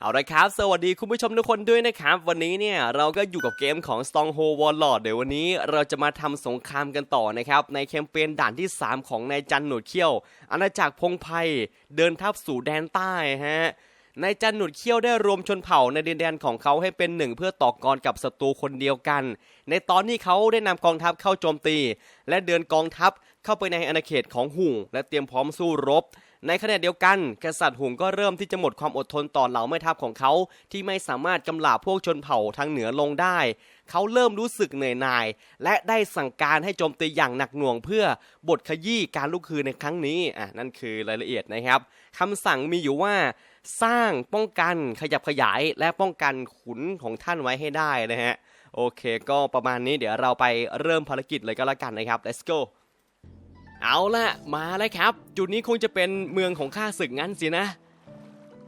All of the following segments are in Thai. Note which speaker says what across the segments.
Speaker 1: เอาละครับ สวัสดีคุณผู้ชมทุกคนด้วยนะครับ วันนี้เนี่ยเราก็อยู่กับเกมของ Stronghold Warlord เดี๋ยววันนี้เราจะมาทำสงครามกันต่อนะครับ ในแคมเปญด่านที่ 3 ของนายจันหนวดเขี้ยว อาณาจักรพงไพรเดินทัพสู่แดนใต้ฮะนายจันหนวดเขี้ยวได้รวมชนเผ่าในดินแดนของเขาให้เป็นหนึ่งเพื่อต่อกรกับศัตรูคนเดียวกัน ในตอนนี้เขาได้นำกองทัพเข้าโจมตี และเดินกองทัพเข้าไปในอาณาเขตของหุ่งและเตรียมพร้อมสู้รบ ในขณะเดียวกันกษัตริย์หงก็เริ่มที่จะหมดความอดทนต่อเหล่าแม่ทัพของเขา ที่ไม่สามารถกำลาบพวกชนเผ่าทางเหนือลงได้ เขาเริ่มรู้สึกเหนื่อยหน่าย และได้สั่งการให้โจมตีอย่างหนักหน่วงเพื่อบทขยี้การลุกคืนในครั้งนี้อะนั่นคือรายละเอียดนะครับคำสั่งมีอยู่ว่าสร้างป้องกันขยับขยายและป้องกันขุนของท่านไว้ให้ได้นะฮะโอเค ก็ประมาณนี้เดี๋ยวเราไปเริ่มภารกิจเลยก็แล้วกันนะครับ let's go เอาละมาแล้วครับ จุดนี้คงจะเป็นเมืองของข้าศึกงั้นสินะ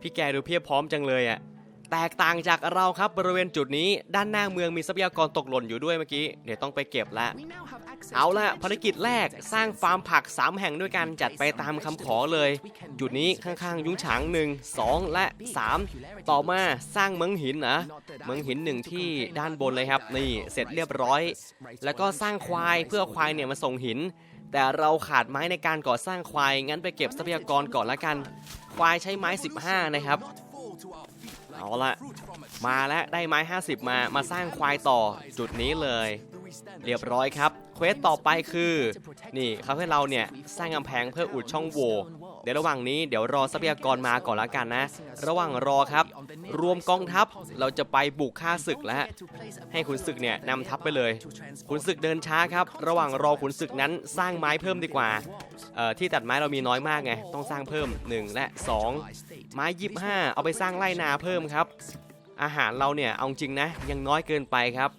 Speaker 1: พี่แกดูเพียบพร้อมจังเลยอะแตกต่างจากเราครับบริเวณจุดนี้ด้านหน้าเมืองมีทรัพยากรตกหล่นอยู่ด้วยเมื่อกี้เดี๋ยวต้องไปเก็บละเอาละภารกิจแรกสร้างฟาร์มผัก 3 แห่งด้วยกันจัดไปตามคำขอเลย จุดนี้ข้างๆ ยุ้งฉาง1 2 และ 3 ต่อมาสร้างเมืองหินนะเมืองหินหนึ่งที่ด้านบนเลยครับนี่เสร็จเรียบร้อย แล้วก็สร้างควายเพื่อควายเนี่ยมาส่งหิน แต่เราขาดไม้ในการก่อสร้างควาย งั้นไปเก็บทรัพยากรก่อนละกัน ควายใช้ไม้ 15 นะครับ เอาละมาแล้วได้ไม้ 50 มา มาสร้างควายต่อจุดนี้เลย เรียบร้อยครับ เควสต่อไปคือ นี่เขาให้เราเนี่ย สร้างกำแพงเพื่ออุดช่องโหว่เดี๋ยวระหว่างนี้เดี๋ยวรอทรัพยากรมาก่อนละกันนะ ระหว่างรอครับ รวมกองทัพเราจะไปบุกฆ่าศึกแล้วให้ขุนศึกเนี่ยนำทัพไปเลยขุนศึกเดินช้าครับ ระหว่างรอขุนศึกนั้นสร้างไม้เพิ่มดีกว่าที่ตัดไม้เรามีน้อยมากไงต้องสร้างเพิ่ม 1 และ 2 ไม้25เอาไปสร้างไร่นาเพิ่มครับ อาหารเราเนี่ยเอาจริงนะยังน้อยเกินไปครับ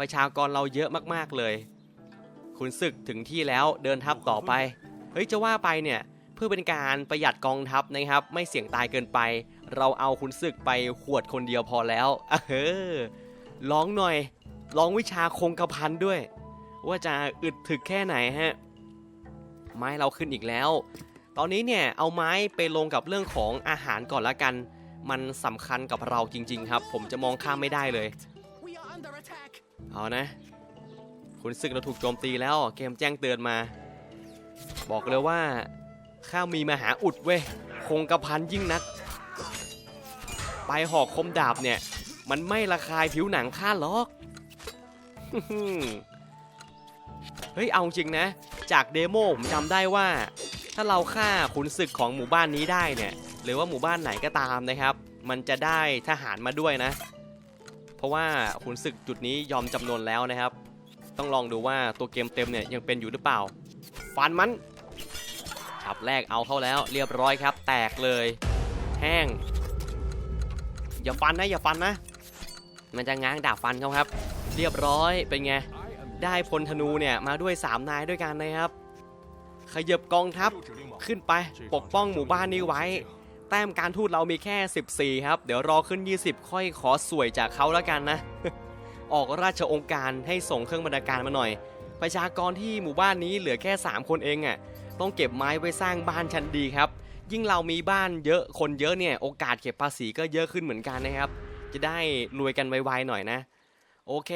Speaker 1: ประชากรเราเยอะมากๆเลย ขุนศึกถึงที่แล้วเดินทัพต่อไป เฮ้ยจะว่าไปเนี่ยเพื่อเป็นการประหยัดกองทัพนะครับ ไม่เสี่ยงตายเกินไป เราเอาขุนศึกไปขวดคนเดียวพอแล้วเออลองหน่อยลองวิชาคงกระพันด้วย ว่าจะอึดถึกแค่ไหนฮะไม้เราขึ้นอีกแล้ว ตอนนี้เนี่ยเอาไม้ไปลงกับเรื่องของอาหารก่อนละกัน มันสำคัญกับเราจริง ๆ ครับ ผมจะมองข้ามไม่ได้เลย เอานะ คุณศึกเราถูกโจมตีแล้ว เกมแจ้งเตือนมา บอกเลยว่า ข้ามีมหาอุดเว้ย คงกระพันยิ่งนักไปหอกคมดาบเนี่ย มันไม่ระคายผิวหนังข้าหรอก เฮ้ย เอาจริงนะ จากเดโมผมจำได้ว่า ถ้าเราฆ่าขุนศึกของหมู่บ้านนี้ได้เนี่ย หรือว่าหมู่บ้านไหนก็ตามนะครับ มันจะได้ทหารมาด้วยนะ เพราะว่าขุนศึกจุดนี้ยอมจำนวนแล้วนะครับ ต้องลองดูว่าตัวเกมเต็มเนี่ยยังเป็นอยู่หรือเปล่า ฟันมันฉับแรกเอาเข้าแล้วเรียบร้อยครับ แตกเลย แห้ง อย่าฟันนะอย่าฟันนะ มันจะง้างดาบฟันเขาครับ เรียบร้อยเป็นไงได้พลธนูเนี่ยมาด้วย 3 นายด้วยกันนะครับ ขยับกองทัพขึ้นไปปกป้องหมู่บ้านนี้ไว้ แต้มการทูตเรามีแค่ 14 ครับ เดี๋ยวรอขึ้น 20 ค่อยขอสวยจากเขาแล้วกันนะ ออกราชองค์การให้ส่งเครื่องบรรณาการมาหน่อย ประชากรที่หมู่บ้านนี้เหลือแค่ 3 คนเองอะ่ะ ต้องเก็บไม้ไว้สร้างบ้านชั้นดีครับ ยิ่งเรามีบ้านเยอะคนเยอะเนี่ยโอกาสเก็บภาษีก็เยอะขึ้นเหมือนกันนะครับ จะได้รวยกันไวๆหน่อยนะ โอเค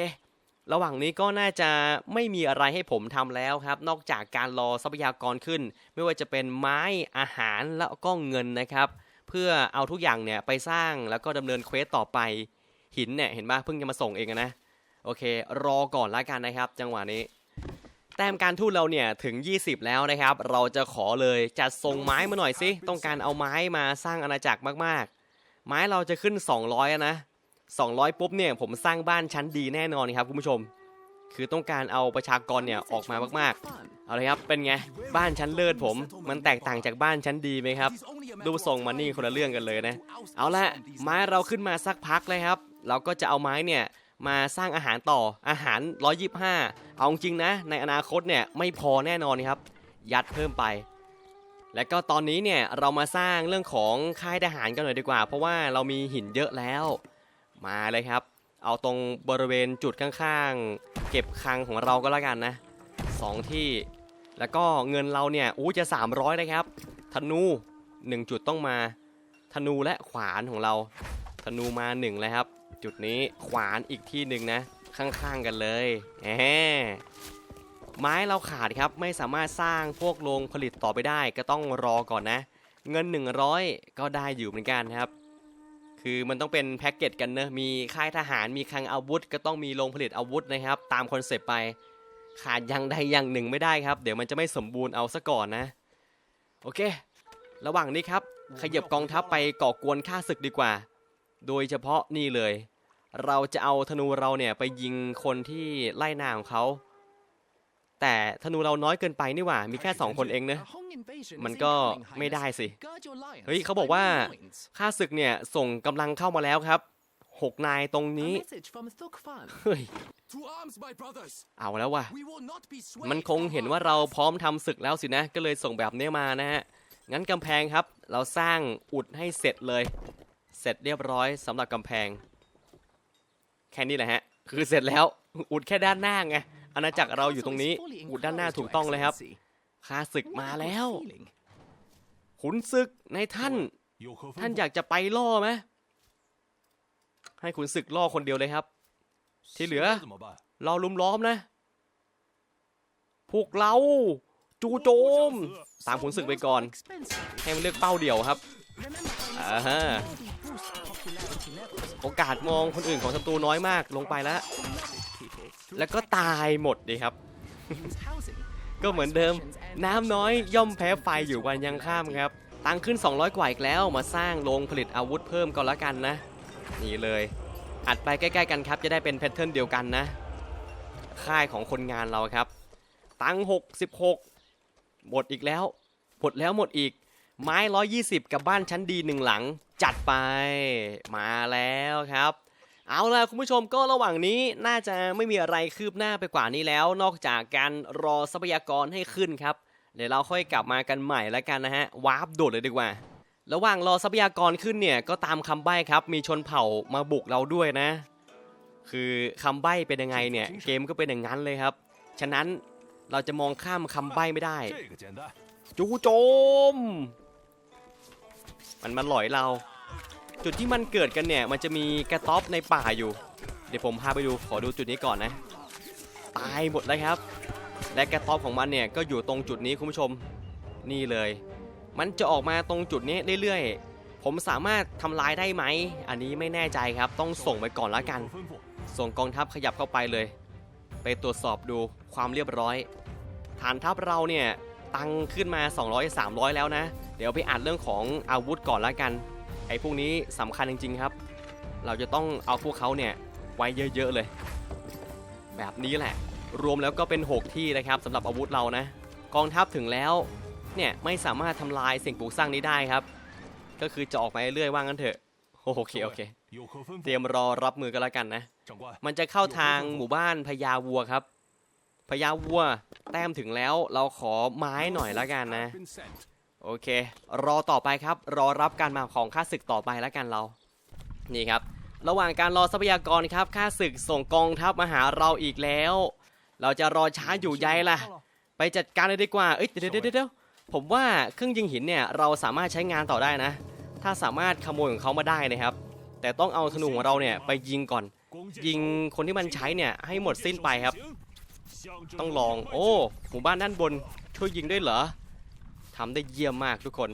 Speaker 1: ระหว่างนี้ก็น่าจะไม่มีอะไรให้ผมทำแล้วครับ นอกจากการรอทรัพยากรขึ้น ไม่ว่าจะเป็นไม้อาหารแล้วก็เงินนะครับ เพื่อเอาทุกอย่างเนี่ยไปสร้างแล้วก็ดำเนินเควสต่อไปหินเนี่ยเห็นป่ะเพิ่งจะมาส่งเองนะโอเค รอก่อนละกันนะครับ จังหวะนี้ แต้มการทูตเราเนี่ยถึง 20 แล้วนะครับ เราจะขอเลยจัดส่งไม้มาหน่อยสิต้องการเอาไม้มาสร้างอาณาจักรมากๆ ไม้เราจะขึ้น 200อะนะ200 ปุ๊บเนี่ยผมสร้างบ้านชั้นดีแน่นอนครับคุณผู้ชม คือต้องการเอาประชากรเนี่ยออกมามากๆ เอาเลยครับ เป็นไง บ้านชั้นเลิศผม มันแตกต่างจากบ้านชั้นดีไหมครับ ดูทรงมันนี่คนละเรื่องกันเลยนะ เอาละไม้เราขึ้นมาสักพักเลยครับ เราก็จะเอาไม้เนี่ยมาสร้างอาหารต่อ อาหาร 125 เอาจริงนะ ในอนาคตเนี่ยไม่พอแน่นอนครับ ยัดเพิ่มไป และก็ตอนนี้เนี่ยเรามาสร้างเรื่องของค่ายทหารกันหน่อยดีกว่า เพราะว่าเรามีหินเยอะแล้ว มาเลยครับ เอาตรงบริเวณจุดข้างๆ เก็บคังของเราก็แล้วกันนะสองที่ แล้วก็เงินเราเนี่ยอู้จะ 300นะครับธนู 1 จุดต้องมาธนูและขวานของเราธนูมาหนึ่งแล้วครับ จุดนี้ขวานอีกที่หนึ่งนะ ข้างๆกันเลยแหมไม้เราขาดครับไม่สามารถสร้างพวกโรงผลิตต่อไปได้ ก็ต้องรอก่อนนะ เงิน 100 ก็ได้อยู่เหมือนกันครับ คือมันต้องเป็นแพ็กเกจกันเนอะมีค่ายทหารมีคลังอาวุธ ก็ต้องมีโรงผลิตอาวุธนะครับ ตามคอนเซปต์ไป ขาดอย่างใดอย่างหนึ่งไม่ได้ครับ เดี๋ยวมันจะไม่สมบูรณ์เอาซะก่อนนะ โอเค ระหว่างนี้ครับ ขยับกองทัพไปก่อกวนฆ่าศึกดีกว่า โดยเฉพาะนี่เลย เราจะเอาธนูเราเนี่ยไปยิงคนที่ไล่หนาของเขา แต่ธนูเราน้อยเกินไปนี่หว่า มีแค่ 2 คนเองเนะ มันก็ไม่ได้สิ เฮ้ยเขาบอกว่าค่าศึกเนี่ยส่งกำลังเข้ามาแล้วครับ 6 นายตรงนี้ เฮ้ย เอาแล้วว่ะ มันคงเห็นว่าเราพร้อมทำศึกแล้วสินะ ก็เลยส่งแบบนี้มานะฮะ งั้นกำแพงครับ เราสร้างอุดให้เสร็จเลย เสร็จเรียบร้อยสำหรับกำแพง แค่นี้แหละฮะ คือเสร็จแล้ว อุดแค่ด้านหน้าไง อาณาจักรเราอยู่ตรงนี้อูดด้านหน้าถูกต้องเลยครับข้าศึกมาแล้ว ขุนศึกในท่าน ท่านอยากจะไปล่อไหมให้ขุนศึกล่อคนเดียวเลยครับ ที่เหลือ เราลุมล้อมนะ พวกเรา จูโจม ตามขุนศึกไปก่อน ให้มันเลือกเป้าเดี่ยวครับอ่าฮะโอกาสมองคนอื่นของศัตรูน้อยมากลงไปแล้ว แล้วก็ตายหมดดีครับ ก็เหมือนเดิม น้ำน้อยย่อมแพ้ไฟอยู่วันยังข้ามครับ ตังขึ้น 200 กว่าอีกแล้วมาสร้างโรงผลิตอาวุธเพิ่มก็แล้วกันนะ นี่เลย อัดไปใกล้ๆกันครับ จะได้เป็นแพทเทิร์นเดียวกันนะ ค่ายของคนงานเราครับ ตัง66หมดอีกแล้ว หมดแล้วหมดอีก ไม้ 120 กับบ้านชั้นดีหนึ่งหลัง จัดไป มาแล้วครับ เอาล่ะคุณผู้ชมก็ระหว่างนี้น่าจะไม่มีอะไรคืบหน้าไปกว่านี้แล้ว นอกจากการรอทรัพยากรให้ขึ้นครับ เดี๋ยวเราค่อยกลับมากันใหม่แล้วกันนะฮะวาร์ปโดดเลยดีกว่า ระหว่างรอทรัพยากรขึ้นเนี่ยก็ตามคำใบ้ครับ มีชนเผ่ามาบุกเราด้วยนะ คือคำใบ้เป็นยังไงเนี่ยเกมก็เป็นอย่างนั้นเลยครับ ฉะนั้นเราจะมองข้ามคำใบ้ไม่ได้ จูโจม มันมาหลอยเรา จุดที่มันเกิดกันเนี่ยมันจะมีกระต๊อบในป่าอยู่ เดี๋ยวผมพาไปดูขอดูจุดนี้ก่อนนะ ตายหมดแล้วครับ และกระต๊อบของมันเนี่ยก็อยู่ตรงจุดนี้คุณผู้ชมนี่เลย มันจะออกมาตรงจุดนี้เรื่อยๆ ผมสามารถทำลายได้ไหม อันนี้ไม่แน่ใจครับ ต้องส่งไปก่อนละกัน ส่งกองทัพขยับเข้าไปเลย ไปตรวจสอบดูความเรียบร้อย ฐานทัพเราเนี่ย ตั้งขึ้นมา 200-300 แล้วนะ เดี๋ยวไปอ่านเรื่องของอาวุธก่อนละกัน ไอ้พวกนี้สำคัญจริง ๆครับ เราจะต้องเอาพวกเขาเนี่ยไว้เยอะ ๆ เลย แบบนี้แหละ รวมแล้วก็เป็น 6 ที่นะครับสำหรับอาวุธเรานะ กองทัพถึงแล้วเนี่ยไม่สามารถทำลายสิ่งปลูกสร้างนี้ได้ครับ ก็คือจะออกไปเรื่อยๆว่างั้นเถอะโอเคโอเค เตรียมรอรับมือกันแล้วกันนะ มันจะเข้าทางหมู่บ้านพญาวัวครับพญาวัวแต้มถึงแล้วเราขอไม้หน่อยแล้วกันนะ โอเค รอต่อไปครับ รอรับการมาของข้าศึกต่อไปแล้วกันเรา นี่ครับ ระหว่างการรอทรัพยากรครับข้าศึกส่งกองทัพมาหาเราอีกแล้ว เราจะรอช้าอยู่ใยล่ะ ไปจัดการเลยดีกว่า เอ้ยเดี๋ยวเดี๋ยวผมว่าเครื่องยิงหินเนี่ยเราสามารถใช้งานต่อได้นะ ถ้าสามารถขโมยของเขามาได้นะครับ แต่ต้องเอาธนูของเราเนี่ยไปยิงก่อน ยิงคนที่มันใช้เนี่ยให้หมดสิ้นไปครับ ต้องลอง โอ้ หมู่บ้านด้านบนช่วยยิงด้วยเหรอ ทำได้เยี่ยมมากทุกคน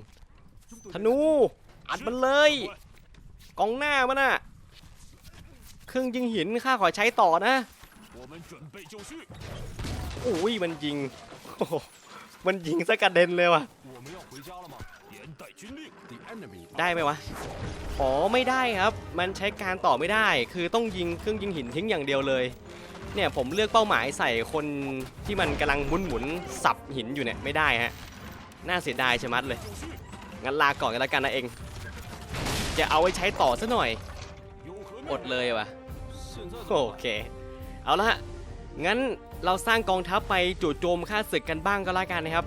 Speaker 1: ธนู อัดมันเลย กองหน้ามันน่ะ เครื่องยิงหินข้าขอใช้ต่อนะ
Speaker 2: โอ้
Speaker 1: ยมันยิง มันยิงซะกระเด็นเลยว่ะ ได้ไหมวะ อ๋อไม่ได้ครับ มันใช้การต่อไม่ได้ คือต้องยิงเครื่องยิงหินทิ้งอย่างเดียวเลย เนี่ยผมเลือกเป้าหมายใส่คนที่มันกำลังหมุนหมุนสับหินอยู่เนี่ยไม่ได้ฮะ น่าเสียดายชะมัดเลย งั้นลาก่อนกันแล้วกันนะเอง จะเอาไว้ใช้ต่อซะหน่อย อดเลยวะโอเค เอาละฮะ งั้นเราสร้างกองทัพไปจู่โจมฆ่าศึกกันบ้างก็แล้วกันนะครับ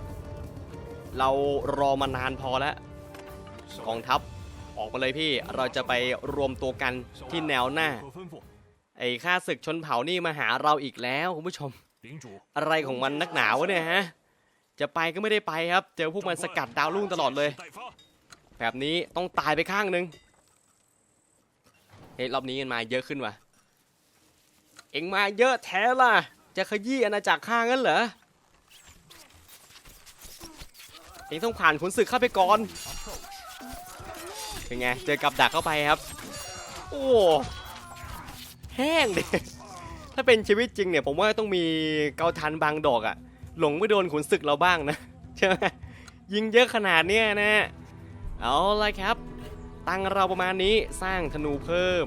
Speaker 1: เรารอมานานพอแล้ว กองทัพออกมาเลยพี่ เราจะไปรวมตัวกันที่แนวหน้า ไอ้ข้าศึกชนเผ่านี่มาหาเราอีกแล้วคุณผู้ชม อะไรของมันนักหนาวะเนี่ยฮะ จะไปก็ไม่ได้ไปครับ เจอพวกมันสกัดดาวรุ่งตลอดเลย。แบบนี้ต้องตายไปข้างหนึงเฮ้ยรอบนี้มันมาเยอะขึ้นว่ะ เอ็งมาเยอะแท้ล่ะ จะขยี้อาณาจักรข้างั้นเหรอ เอ็งต้องผ่านขุนศึกเข้าไปก่อน เป็นไง เจอกับดักเข้าไปครับ โอ้ แห้งดิถ้าเป็นชีวิตจริงเนี่ย ผมว่าต้องมีเกาทันบางดอกอะ หลงไปโดนขุนศึกเราบ้างนะใช่ไหมยิงเยอะขนาดเนี้ยนะเอาละครับ ตั้งเราประมาณนี้สร้างธนูเพิ่ม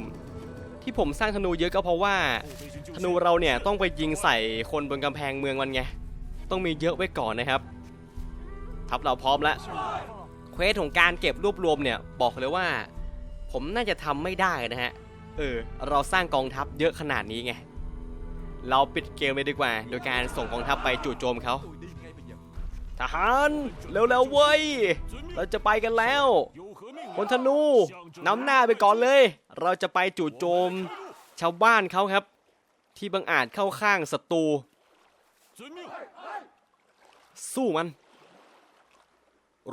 Speaker 1: ที่ผมสร้างธนูเยอะก็เพราะว่า ธนูเราเนี่ยต้องไปยิงใส่คนบนกำแพงเมืองมันไงต้องมีเยอะไว้ก่อนนะครับ ทัพเราพร้อมแล้วเควสของการเก็บรวบรวมเนี่ยบอกเลยว่า ผมน่าจะทำไม่ได้นะฮะเออเราสร้างกองทัพเยอะขนาดนี้ไง เราปิดเกมไปดีกว่า โดยการส่งกองทัพไปจู่โจมเขาทหารเร็วๆเว้ย เราจะไปกันแล้วค
Speaker 2: น
Speaker 1: ธนูนำหน้าไปก่อนเลย เราจะไปจู่โจมชาวบ้านเขาครับ ที่บังอาจเข้าข้างศัตรู สู้มัน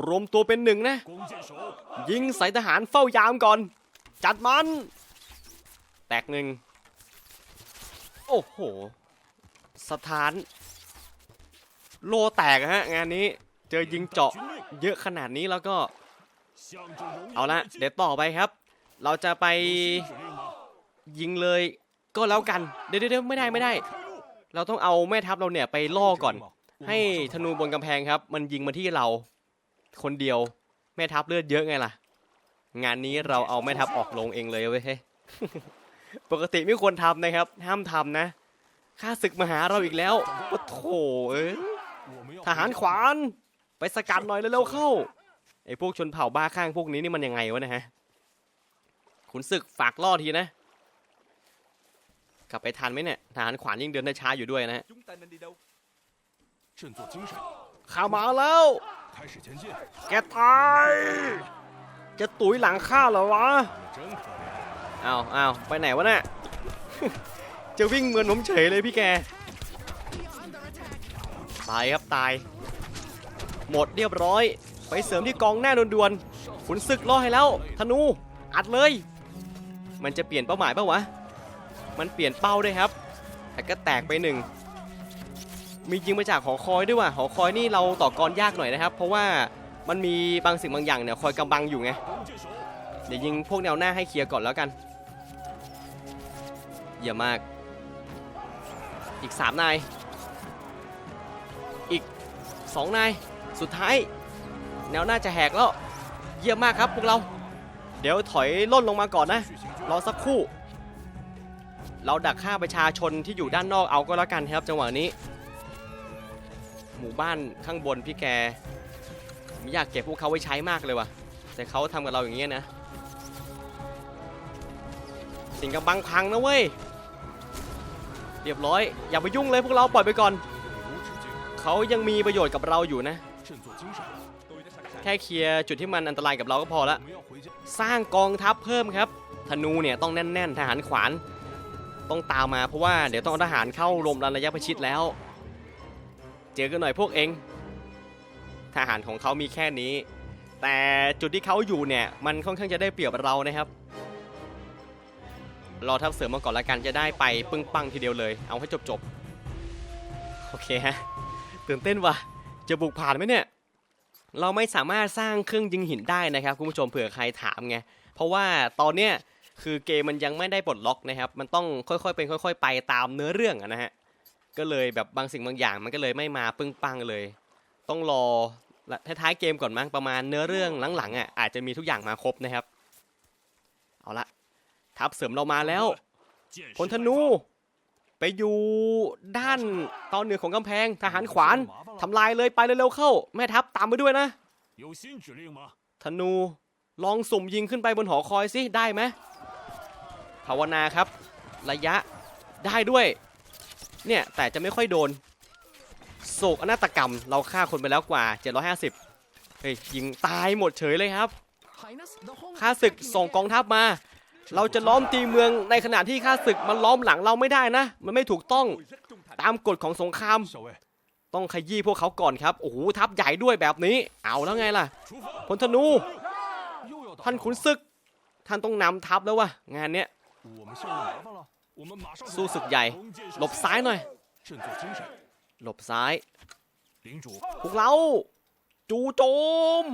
Speaker 1: รวมตัวเป็นหนึ่งนะ ยิงใส่ทหารเฝ้ายามก่อน จัดมัน แตกหนึ่ง โอ้โห สถาน โลแตกฮะ งานนี้เจอยิงเจาะเยอะขนาดนี้แล้วก็ เอาละเดี๋ยวต่อไปครับ เราจะไปยิงเลยก็แล้วกัน เดี๋ยวเดี๋ยวไม่ได้ไม่ได้ เราต้องเอาแม่ทัพเราเนี่ยไปล่อก่อน ให้ธนูบนกำแพงครับ มันยิงมาที่เรา คนเดียวแม่ทัพเลือดเยอะไงล่ะ งานนี้เราเอาแม่ทัพออกลงเองเลยเว้ย ปกติไม่ควรทำนะครับ ห้ามทำนะข้าศึกมาหาเราอีกแล้วโอ้โถเอ้ทหารขวานไปสกัดหน่อยเล้วเข้าไอ้พวกชนเผ่าบ้าข้างพวกนี้นี่มันยังไงวะนะฮะขุนศึกฝากล่อทีนะกลับไปทันไหมเนี่ยทหารขวานยิ่งเดินได้ช้าอยู่ด้วยนะฮะข้ามาแล้ว แกตาย จะตุ๋ยหลังข้าเหรอวะ
Speaker 2: เอา
Speaker 1: เอาไปไหนวะเน่ยจะวิ่งเหมือนผมเฉยเลยพี่แก ตายครับตาย หมดเรียบร้อย ไปเสริมที่กองหน้าด่วนๆขุนศึกรอให้แล้ว ธนู อัดเลย มันจะเปลี่ยนเป้าหมายปะวะ มันเปลี่ยนเป้าด้วยครับ แต่ก็แตกไปหนึ่ง มียิงมาจากหอคอยด้วยว่ะ หอคอยนี่เราต่อกรยากหน่อยนะครับ เพราะว่ามันมีบางสิ่งบางอย่างเนี่ยคอยกำบังอยู่ไง เดี๋ยวยิงพวกแนวหน้าให้เคลียร์ก่อนแล้วกัน เยี่ยมมาก อีก 3 นาย อีก 2 นาย สุดท้าย แนวหน้าจะแหกแล้ว เยี่ยมมากครับพวกเรา เดี๋ยวถอยล่นลงมาก่อนนะ รอสักครู่ เราดักฆ่าประชาชนที่อยู่ด้านนอกเอาก็แล้วกันครับจังหวะนี้ หมู่บ้านข้างบนพี่แกไม่อยากเก็บพวกเขาไว้ใช้มากเลยว่ะ แต่เขาทำกับเราอย่างเงี้ยนะสิ่งกำบังพังนะเว้ย เรียบร้อย อย่าไปยุ่งเลยพวกเราปล่อยไปก่อน เขายังมีประโยชน์กับเราอยู่นะ แค่เคลียร์จุดที่มันอันตรายกับเราก็พอละสร้างกองทัพเพิ่มครับ ธนูเนี่ยต้องแน่น ๆ ทหารขวาน ต้องตามมาเพราะว่าเดี๋ยวต้องทหารเข้ารวมรันระยะประชิดแล้ว เจอกันหน่อยพวกเองทหารของเขามีแค่นี้ แต่จุดที่เขาอยู่เนี่ยมันค่อนข้างจะได้เปรียบเรานะครับ รอทัพเสริมมาก่อนละกันจะได้ไปปึ้งปังทีเดียวเลย เอาให้จบๆโอเคฮะตื่นเต้นว่ะจะบุกผ่านไหมเนี่ยเราไม่สามารถสร้างเครื่องยิงหินได้นะครับคุณผู้ชมเผื่อใครถามไงเพราะว่าตอนเนี้ยคือเกมมันยังไม่ได้ปลดล็อกนะครับ มันต้องค่อยๆเป็นค่อย ๆ ไปตามเนื้อเรื่องนะฮะก็เลยแบบบางสิ่งบางอย่างมันก็เลยไม่มาปึ้งปังเลย ต้องรอท้ายๆเกมก่อนมั้งประมาณเนื้อเรื่องหลังๆอะอาจจะมีทุกอย่างมาครบนะครับ เอาละ ทัพเสริมเรามาแล้วผลธนู ไปอยู่ด้านตอนเหนือของกำแพงทหารขวานทำลายเลยไปเร็วๆเข้า แม่ทัพตามไปด้วยนะธนูลองสุ่มยิงขึ้นไปบนหอคอยสิได้ไหมภาวนาครับ ระยะได้ด้วย เนี่ย แต่จะไม่ค่อยโดน โศกอนาตกรรม เราฆ่าคนไปแล้วกว่า 750 เฮ้ยยิงตายหมดเฉยเลยครับข้าศึกส่งกองทัพมา เราจะล้อมตีเมืองในขณะที่ข้าศึกมันล้อมหลังเราไม่ได้นะ มันไม่ถูกต้องตามกฎของสงคราม ต้องขยี้พวกเขาก่อนครับโอ้โหทับใหญ่ด้วยแบบนี้ เอาแล้วไงล่ะพลธนู ท่านขุนศึก ท่านต้องนำทัพแล้ววะงานเนี้ยสู้ศึกใหญ่ หลบซ้ายหน่อย หลบซ้ายพวกเรา จูโจม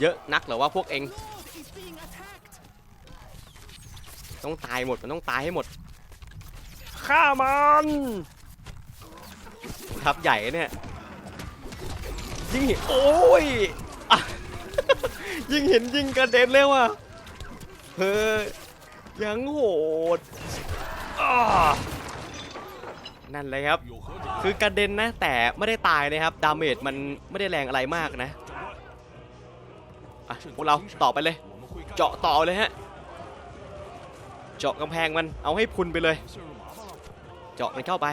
Speaker 1: เยอะนักเหรอว่าพวกเอง ต้องตายหมดมันต้องตายให้หมดฆ่ามันทับใหญ่เนี่ยยิงเห็นโอ้ยยิงเห็นยิงกระเด็นเลยว่ะเฮ้ยยังโหดนั่นเลยครับ คือกระเด็นนะ แต่ไม่ได้ตายนะครับ ดาเมจมันไม่ได้แรงอะไรมากนะ อะพวกเราต่อไปเลย เจาะต่อเลยฮะ เจาะกำแพงมันเอาให้พุนไปเลย เจาะมันเข้าไป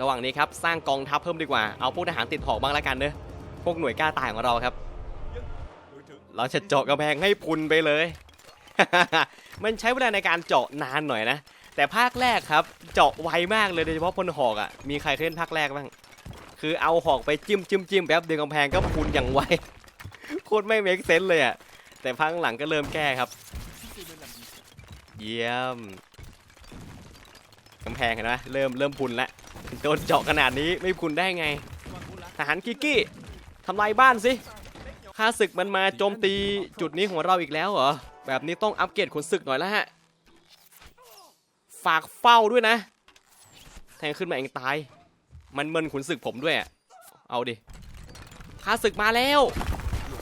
Speaker 1: ระหว่างนี้ครับสร้างกองทัพเพิ่มดีกว่าเอาพวกทหารติดหอกบ้างละกันเนอะพวกหน่วยกล้าตายของเราครับ เราจะเจาะกำแพงให้พุนไปเลย มันใช้เวลาในการเจาะนานหน่อยนะ แต่ภาคแรกครับเจาะไวมากเลยโดยเฉพาะพลหอกอะมีใครเคลื่อนภาคแรกบ้างคือเอาหอกไปจิ้มจิ้มจิ้มแป๊บเดียวกำแพงก็พุนอย่างไวโคตรไม่เมคเซนส์เลยอะแต่ภาคหลังก็เริ่มแก้ครับ เยี่ยมกำแพงเห็นไหมเริ่มเริ่มพุนแล้วโดนเจาะขนาดนี้ไม่พุนได้ไงทหารกิกกี้ทำลายบ้านสิข้าศึกมันมาโจมตีจุดนี้ของเราอีกแล้วเหรอแบบนี้ต้องอัปเกรดขนศึกหน่อยแล้วฮะฝากเฝ้าด้วยนะ แทงขึ้นมาเองตาย มันเมินขุนศึกผมด้วยอะเอาดิข้าศึกมาแล้ว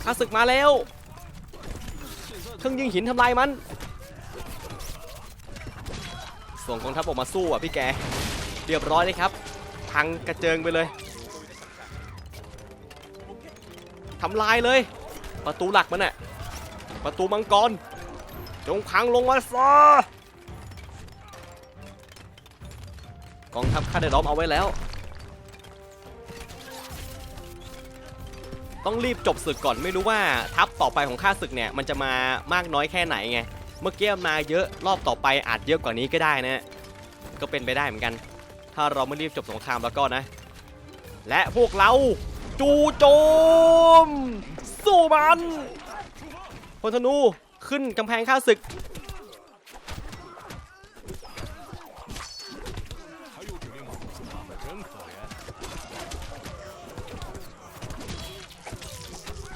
Speaker 1: ข้าศึกมาแล้วเครื่องยิงหินทำลายมัน ส่งกองทัพออกมาสู้อะพี่แก เรียบร้อยเลยครับ พังกระเจิงไปเลยทำลายเลย ประตูหลักมันน่ะประตูมังกร จงพังลงมาซะกองทัพข้าได้ล้อมเอาไว้แล้ว ต้องรีบจบศึกก่อนไม่รู้ว่าทัพต่อไปของข้าศึกเนี่ย มันจะมามากน้อยแค่ไหนไง เมื่อกี้มาเยอะรอบต่อไปอาจเยอะกว่านี้ก็ได้นะก็เป็นไปได้เหมือนกัน ถ้าเราไม่รีบจบสงครามแล้วก็นะ และพวกเราจูโจม สู้มันพลธนูขึ้นกำแพงข้าศึก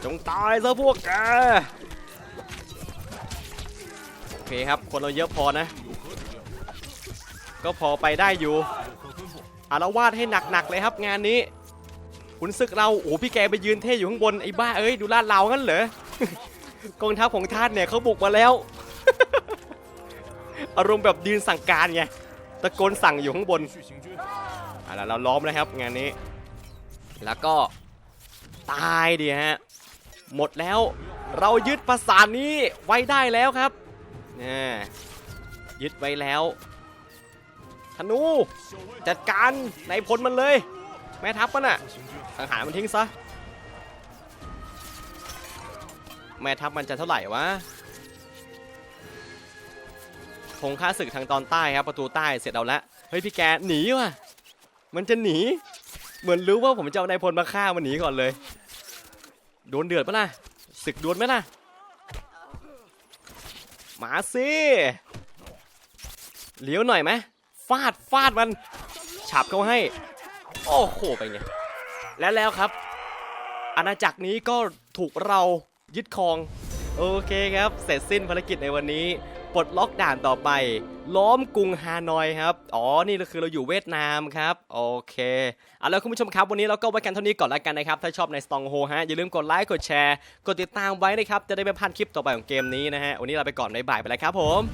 Speaker 1: จงตายซะพวกแก เคครับ คนเราเยอะพอนะ ก็พอไปได้อยู่ อารวาดให้หนักๆเลยครับงานนี้ขุนศึกเราโอ้พี่แกไปยืนเท่อยู่ข้างบนไอ้บ้าเอ้ยดูลาดเรางั้นเหรอกองทัพของท่านเนี่ยเขาบุกมาแล้ว อารมณ์แบบดืนสั่งการไงตะโกนสั่งอยู่ข้างบนอะแล้เราล้อมนะครับงานนี้ แล้วก็ตายดีฮะหมดแล้วเรายึดปราสาทนี้ไว้ได้แล้วครับ นี่ยึดไว้แล้วธนูจัดการในพลมันเลย แม่ทัพมันอะทหารมันทิ้งซะ แม่ทัพมันจะเท่าไหร่วะธงค่าศึกทางตอนใต้ครับประตูใต้เสร็จเอาละเฮ้ยพี่แกหนีวะมันจะหนี เหมือนรู้ว่าผมจะเอานายพลมาฆ่ามันหนีก่อนเลย โดนเดือดปะล่ะศึกดวลไหมล่ะ มาสิเลี้ยวหน่อยไหมฟาดฟาดมันฉับเขาให้ โอ้โหไปไง และแล้วครับ อาณาจักรนี้ก็ถูกเรายึดครอง โอเคครับ เสร็จสิ้นภารกิจในวันนี้ ลดล็อกด่านต่อไป ล้อมกรุงฮานอยครับ อ๋อ นี่ก็คือเราอยู่เวียดนามครับ โอเค เอาแล้วคุณผู้ชมครับ วันนี้เราก็ไว้กันเท่านี้ก่อนแล้วกันนะครับ ถ้าชอบในสตองโฮฮะ อย่าลืมกดไลค์ กดแชร์ กดติดตามไว้นะครับ จะได้ไม่พลาดคลิปต่อไปของเกมนี้นะฮะ วันนี้เราไปก่อนบ๊ายบายไปแล้วครับผม